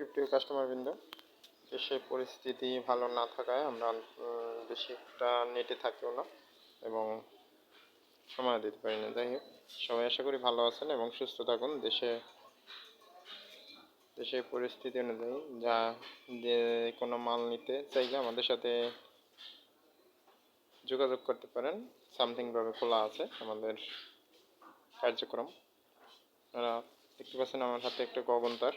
সুপ্রিয় কাস্টমারবৃন্দ দেশের পরিস্থিতি ভালো না থাকায় আমরা বেশি একটা নেটে থাকিও না এবং সময় দিতে পারি না। যাই হোক, সবাই আশা করি ভালো আছেন এবং সুস্থ থাকুন। দেশে দেশের পরিস্থিতি অনুযায়ী যা, যে কোনো মাল নিতে চাইলে আমাদের সাথে যোগাযোগ করতে পারেন। সামথিংভাবে খোলা আছে আমাদের কার্যক্রম। দেখতে পাচ্ছেন আমার হাতে একটা গগনতার।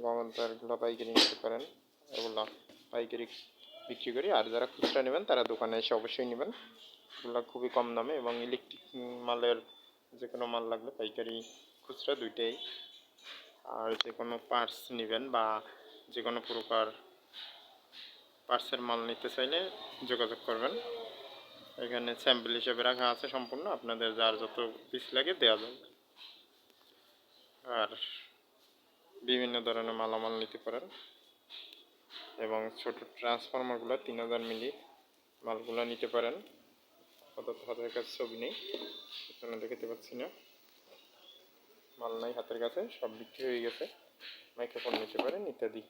গগনতারগুলো পাইকারি নিতে পারেন। এগুলো পাইকারি বিক্রি করি। আর যারা খুচরা নেবেন, তারা দোকানে এসে অবশ্যই নেবেন। এগুলো খুবই কম দামে এবং ইলেকট্রিক মালের যে কোনো মাল লাগলে পাইকারি খুচরা দুইটাই। আর যে কোনো পার্টস নেবেন বা যে কোনো প্রকার পার্টসের মাল নিতে চাইলে যোগাযোগ করবেন। এখানে স্যাম্পল হিসেবে রাখা আছে সম্পূর্ণ। আপনাদের যার যত পিস লাগে দেওয়া যাবে। আর বিভিন্ন ধরনের মালামাল নিতে পারেন এবং ছোট ট্রান্সফরমারগুলো তিন হাজার মিলি মালগুলো নিতে পারেন। আপাতত হাতের কাছে ছবি নেই, পেছনে দেখতে পাচ্ছি না। মাল নাই হাতের কাছে, সব বিক্রি হয়ে গেছে। মাইক্রোফোন নিতে পারেন ইত্যাদি।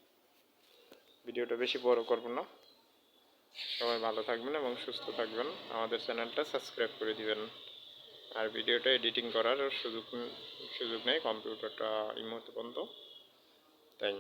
ভিডিওটা বেশি বড় করব না। সবাই ভালো থাকবেন এবং সুস্থ থাকবেন। আমাদের চ্যানেলটা সাবস্ক্রাইব করে দিবেন। আর ভিডিওটা এডিটিং করার সুযোগ সুযোগ নেই কম্পিউটারটা এই মুহূর্তে পর্যন্ত তাই